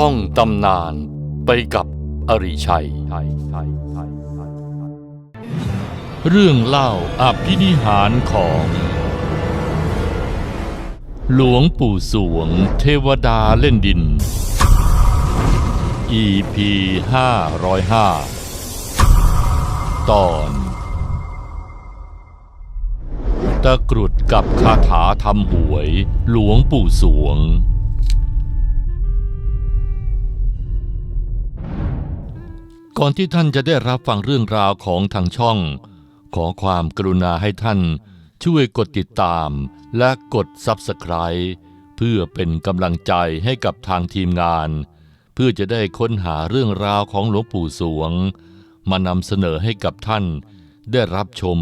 ท่องตำนานไปกับอริชัย เรื่องเล่าอภินิหารของ หลวงปู่สวงเทวดาเล่นดิน EP 505 ตอน ตะกรุดกับคาถาทำหวยหลวงปู่สวง ก่อนที่ท่านจะได้รับฟังเรื่องราวของทางช่อง ขอความกรุณาให้ท่าน ช่วยกดติดตามและกด Subscribe เพื่อเป็นกำลังใจให้กับทางทีมงาน เพื่อจะได้ค้นหาเรื่องราวของหลวงปู่สวง มานำเสนอให้กับท่าน ได้รับชม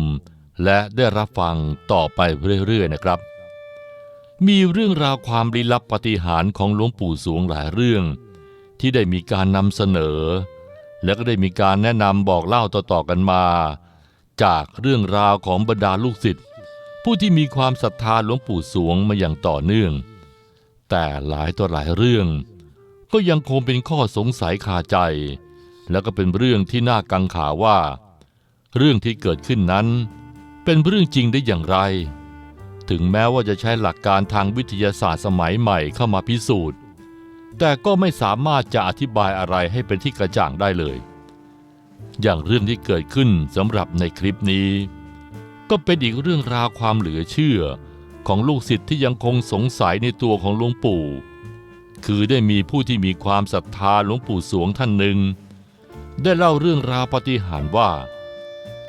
และได้รับฟังต่อไปเรื่อยๆนะครับ มีเรื่องราวความลี้ลับปฏิหารของหลวงปู่สวงหลายเรื่อง ที่ได้มีการนำเสนอ และก็ได้มีการแนะนำบอกเล่าต่อๆกันมา จากเรื่องราวของบรรดาลูกศิษย์ผู้ที่มีความศรัทธาหลวงปู่สวงมาอย่างต่อเนื่อง แต่หลายต่อหลายเรื่อง ก็ยังคงเป็นข้อสงสัยคาใจ แล้วก็เป็นเรื่องที่น่ากังขาว่า เรื่องที่เกิดขึ้นนั้น เป็นเรื่องจริงได้อย่างไร ถึงแม้ว่าจะใช้หลักการทางวิทยาศาสตร์สมัยใหม่เข้ามาพิสูจน์ แต่ก็ไม่สามารถจะอธิบายอะไรให้เป็นที่กระจ่างได้เลย อย่างเรื่องที่เกิดขึ้นสำหรับในคลิปนี้ ก็เป็นอีกเรื่องราวความเหลือเชื่อของลูกศิษย์ที่ยังคงสงสัยในตัวของหลวงปู่ คือได้มีผู้ที่มีความศรัทธาหลวงปู่สวงท่านหนึ่ง ได้เล่าเรื่องราวปฏิหารว่า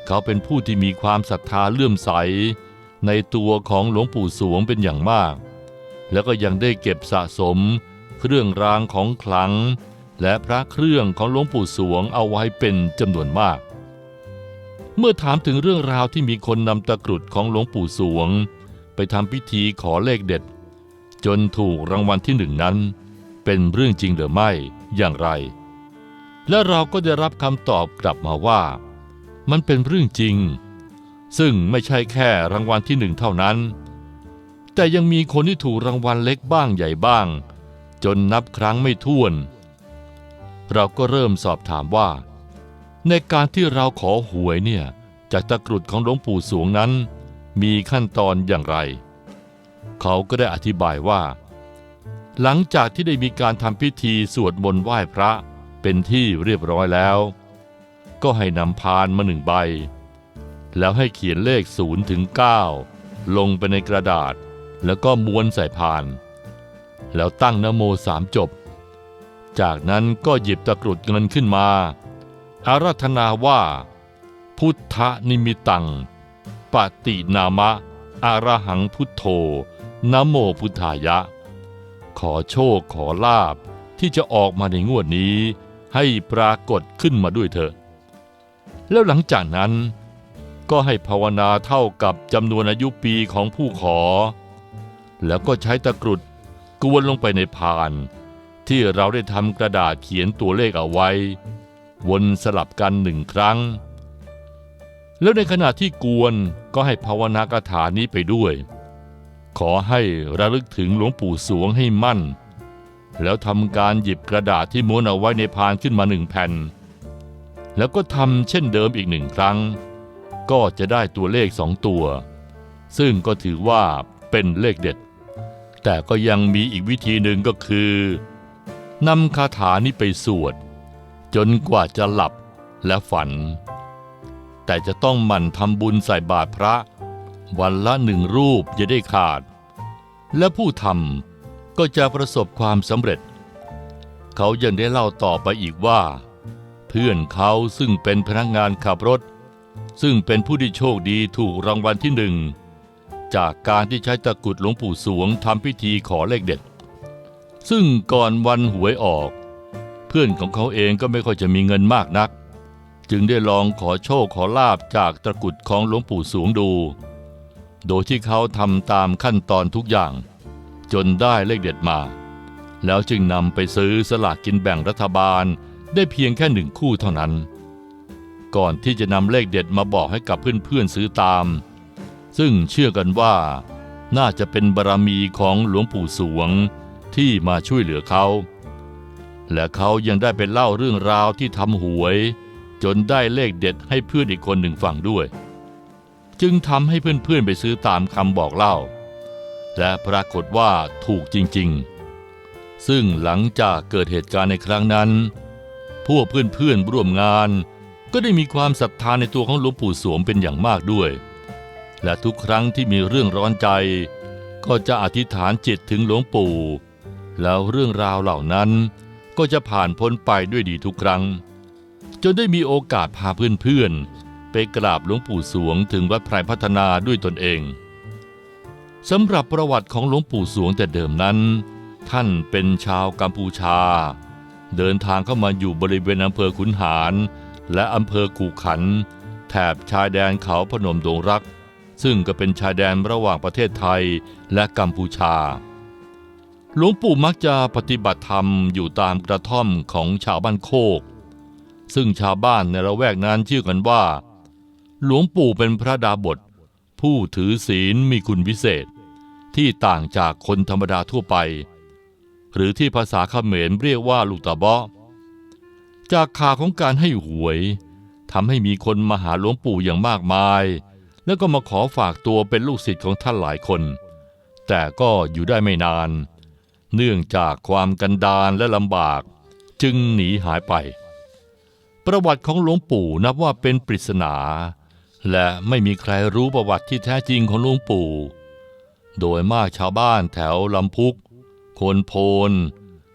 เขาเป็นผู้ที่มีความศรัทธาเลื่อมใส ในตัวของหลวงปู่สวงเป็นอย่างมาก แล้วก็ยังได้เก็บสะสม เครื่องรางของขลัง และพระเครื่องของหลวงปู่สวงเอาไว้เป็นจำนวนมาก เมื่อถามถึงเรื่องราวที่มีคนนำตะกรุดของหลวงปู่สวง ไปทำพิธีขอเลขเด็ด จนถูกรางวัลที่หนึ่งนั้น เป็นเรื่องจริงหรือไม่อย่างไร และเราก็ได้รับคำตอบกลับมาว่า มันเป็นเรื่องจริง ซึ่งไม่ใช่แค่รางวัลที่หนึ่งเท่านั้นแต่ยังมีคนที่ถูกรางวัลเล็กบ้างใหญ่บ้าง นนับครั้งไม่ถ้วน เราก็เริ่มสอบถามว่า ในการที่เราขอหวยเนี่ยจากตะกรุดของหลวงปู่สวงนั้น มีขั้นตอนอย่างไร เขาก็ได้อธิบายว่า หลังจากที่ได้มีการทำพิธีสวดมนต์ไหว้พระเป็นที่เรียบร้อยแล้ว ก็ให้นำพานมาหนึ่งใบ แล้วให้เขียนเลขศูนย์ถึง9ลงไปในกระดาษ แล้วก็ม้วนใส่พาน แล้วตั้งนโมสามจบ จากนั้นก็หยิบตะกรุดเงินขึ้นมา อาราธนาว่า พุทธนิมิตัง ปฏินามะ อาระหังพุทโธนโมพุทธายะ ขอโชคขอลาบที่จะออกมาในงวดนี้ให้ปรากฏขึ้นมาด้วยเถอะ แล้วหลังจากนั้น ก็ให้ภาวนาเท่ากับจำนวนอายุปีของผู้ขอ แล้วก็ใช้ตะกรุด กวนลงไปในพาน ที่เราได้ทำกระดาษเขียนตัวเลขเอาไว้ วนสลับกันหนึ่งครั้ง แล้วในขณะที่กวนก็ให้ภาวนากถานี้ไปด้วย ขอให้ระลึกถึงหลวงปู่สวงให้มั่น แล้วทำการหยิบกระดาษที่ม้วนเอาไว้ในพานขึ้นมาหนึ่งแผ่น แล้วก็ทำเช่นเดิมอีกหนึ่งครั้ง ก็จะได้ตัวเลขสองตัว ซึ่งก็ถือว่าเป็นเลขเด็ด แต่ก็ยังมีอีกวิธีหนึ่งก็คือนำคาถานี้ไปสวด จนกว่าจะหลับและฝัน แต่จะต้องหมั่นทำบุญใส่บาตรพระ วันละหนึ่งรูปอย่าได้ขาด และผู้ทำก็จะประสบความสำเร็จ เขายังได้เล่าต่อไปอีกว่า เพื่อนเขาซึ่งเป็นพนักงานขับรถ ซึ่งเป็นผู้ที่โชคดีถูกรางวัลที่หนึ่ง จากการที่ใช้ตะกุดหลวงปู่สวงทำพิธีขอเลขเด็ด ซึ่งก่อนวันหวยออก เพื่อนของเขาเองก็ไม่ค่อยจะมีเงินมากนัก จึงได้ลองขอโชคขอลาบจากตะกุดของหลวงปู่สวงดู โดยที่เขาทำตามขั้นตอนทุกอย่าง จนได้เลขเด็ดมา แล้วจึงนำไปซื้อสลากกินแบ่งรัฐบาลได้เพียงแค่หนึ่งคู่เท่านั้น ก่อนที่จะนำเลขเด็ดมาบอกให้กับเพื่อนๆซื้อตาม ซึ่งเชื่อกันว่าน่าจะเป็นบารมีของหลวงปู่สวงที่มาช่วยเหลือเขา และเขายังได้ไปเล่าเรื่องราวที่ทำหวย จนได้เลขเด็ดให้เพื่อนอีกคนหนึ่งฟังด้วย จึงทำให้เพื่อนๆไปซื้อตามคำบอกเล่า และปรากฏว่าถูกจริงๆ ซึ่งหลังจากเกิดเหตุการณ์ในครั้งนั้น พวกเพื่อนๆร่วมงาน ก็ได้มีความศรัทธาในตัวของหลวงปู่สวงเป็นอย่างมากด้วย และทุกครั้งที่มีเรื่องร้อนใจ ก็จะอธิษฐานจิตถึงหลวงปู่ แล้วเรื่องราวเหล่านั้นก็จะผ่านพ้นไปด้วยดีทุกครั้ง จนได้มีโอกาสพาเพื่อนๆ ไปกราบหลวงปู่สวงถึงวัดไพรพัฒนาด้วยตนเองสำหรับประวัติของหลวงปู่สวงแต่เดิมนั้น ท่านเป็นชาวกัมพูชา เดินทางเข้ามาอยู่บริเวณอำเภอขุนหาร และอำเภอกู่ขัน แถบชายแดนเขาพนมดงรัก ซึ่งก็เป็นชายแดนระหว่างประเทศไทยและกัมพูชา หลวงปู่มักจะปฏิบัติธรรมอยู่ตามกระท่อมของชาวบ้านโคก ซึ่งชาวบ้านในละแวกนั้นชื่อกันว่า หลวงปู่เป็นพระดาบท ผู้ถือศีลมีคุณวิเศษ ที่ต่างจากคนธรรมดาทั่วไป หรือที่ภาษาเขมรเรียกว่าลูกตาบาะจากข่าวของการให้หวยทำให้มีคนมาหาหลวงปู่อย่างมากมาย แล้วก็มาขอฝากตัวเป็นลูกศิษย์ของท่านหลายคน แต่ก็อยู่ได้ไม่นาน เนื่องจากความกันดารและลำบาก จึงหนีหายไป ประวัติของหลวงปู่นับว่าเป็นปริศนา และไม่มีใครรู้ประวัติที่แท้จริงของหลวงปู่ โดยมากชาวบ้านแถวลำพุก โคนโพน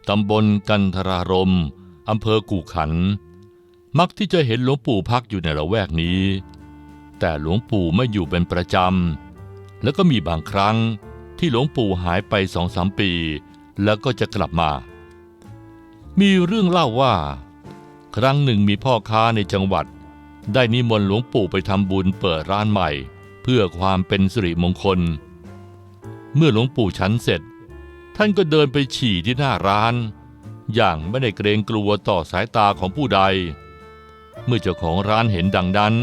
ตำบลกันทรารมอำเภอกู่ขัน มักที่จะเห็นหลวงปู่พักอยู่ในละแวกนี้ แต่หลวงปู่ไม่อยู่เป็นประจำ แล้วก็มีบางครั้งที่หลวงปู่หายไปสองสามปี แล้วก็จะกลับมา มีเรื่องเล่าว่า ครั้งหนึ่งมีพ่อค้าในจังหวัด ได้นิมนต์หลวงปู่ไปทำบุญเปิดร้านใหม่ เพื่อความเป็นสิริมงคล เมื่อหลวงปู่ฉันเสร็จ ท่านก็เดินไปฉี่ที่หน้าร้าน อย่างไม่ได้เกรงกลัวต่อสายตาของผู้ใด เมื่อเจ้าของร้านเห็นดังนั้น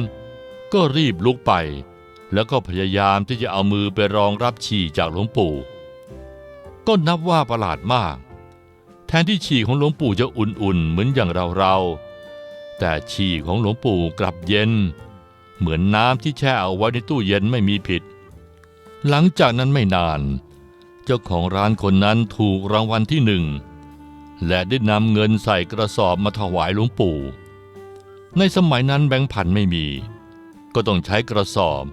ก็รีบลุกไป แล้วก็พยายามที่จะเอามือไปรองรับฉี่จากหลวงปู่ ก็นับว่าประหลาดมาก แทนที่ฉี่ของหลวงปู่จะอุ่นๆ เหมือนอย่างเราๆแต่ฉี่ของหลวงปู่กลับเย็น เหมือนน้ำที่แช่เอาไว้ในตู้เย็นไม่มีผิด หลังจากนั้นไม่นาน เจ้าของร้านคนนั้นถูกรางวัลที่หนึ่งและได้นำเงินใส่กระสอบมาถวายหลวงปู่ ในสมัยนั้นแบงค์พันไม่มี ก็ต้องใช้กระสอบ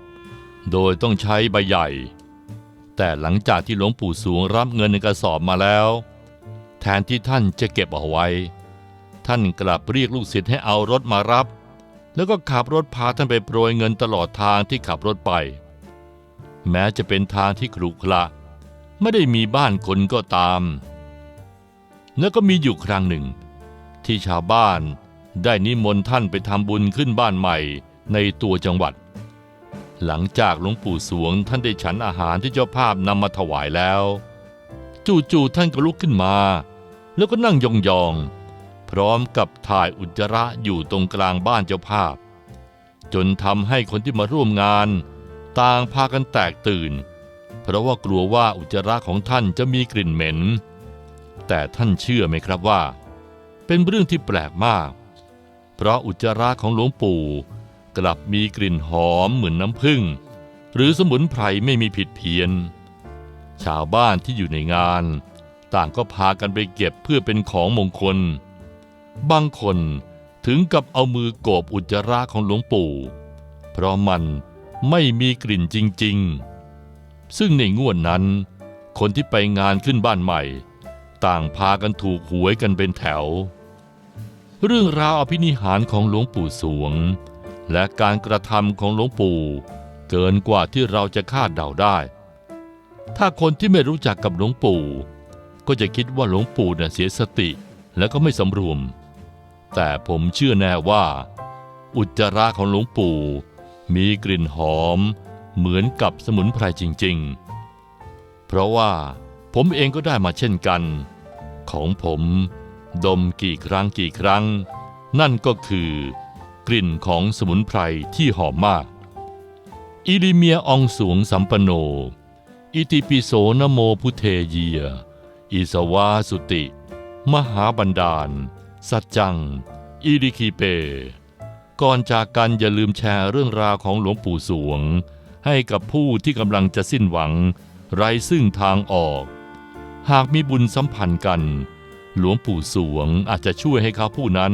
โดยต้องใช้ใบใหญ่ แต่หลังจากที่หลวงปู่สวงรับเงินในกระสอบมาแล้ว แทนที่ท่านจะเก็บเอาไว้ ท่านกลับเรียกลูกศิษย์ให้เอารถมารับ แล้วก็ขับรถพาท่านไปโปรยเงินตลอดทางที่ขับรถไป แม้จะเป็นทางที่ขรุขระไม่ได้มีบ้านคนก็ตาม แล้วก็มีอยู่ครั้งหนึ่ง ที่ชาวบ้านได้นิมนต์ท่านไปทำบุญขึ้นบ้านใหม่ ในตัวจังหวัด หลังจากหลวงปู่สวงท่านได้ฉันอาหารที่เจ้าภาพนำมาถวายแล้ว จู่ๆท่านก็ลุกขึ้นมา แล้วก็นั่งยองๆ พร้อมกับถ่ายอุจจาระอยู่ตรงกลางบ้านเจ้าภาพ จนทำให้คนที่มาร่วมงาน ต่างพากันแตกตื่น เพราะว่ากลัวว่าอุจจาระของท่านจะมีกลิ่นเหม็น แต่ท่านเชื่อไหมครับว่า เป็นเรื่องที่แปลกมาก เพราะอุจจาระของหลวงปู่ กลับมีกลิ่นหอมเหมือนน้ำผึ้งหรือสมุนไพรไม่มีผิดเพี้ยน ชาวบ้านที่อยู่ในงาน ต่างก็พากันไปเก็บเพื่อเป็นของมงคล บางคนถึงกับเอามือโกบอุจจาระของหลวงปู่ เพราะมันไม่มีกลิ่นจริง ๆ ซึ่งในงวดนั้น คนที่ไปงานขึ้นบ้านใหม่ ต่างพากันถูกหวยกันเป็นแถว เรื่องราวอภินิหารของหลวงปู่สวง และการกระทำของหลวงปู่ เกินกว่าที่เราจะคาดเดาได้ ถ้าคนที่ไม่รู้จักกับหลวงปู่ ก็จะคิดว่าหลวงปู่เน่ะเสียสติและก็ไม่สำรวม แต่ผมเชื่อแน่ว่า อุจจาระของหลวงปู่ มีกลิ่นหอม เหมือนกับสมุนไพรจริง ๆ เพราะว่าผมเองก็ได้มาเช่นกัน ของผม ดมกี่ครั้งกี่ครั้ง นั่นก็คือ กลิ่นของสมุนไพรที่หอมมาก อิลิเมียอองสวงสัมปโน อิติปิโสนโมพุเทเยีย อิสวาสุติ มหาบันดาล สัจจังอีดิคีเป ก่อนจากกันอย่าลืมแชร์เรื่องราวของหลวงปู่สวง ให้กับผู้ที่กำลังจะสิ้นหวัง ไร้ซึ่งทางออก หากมีบุญสัมพันธ์กัน หลวงปู่สวงอาจจะช่วยให้เขาผู้นั้น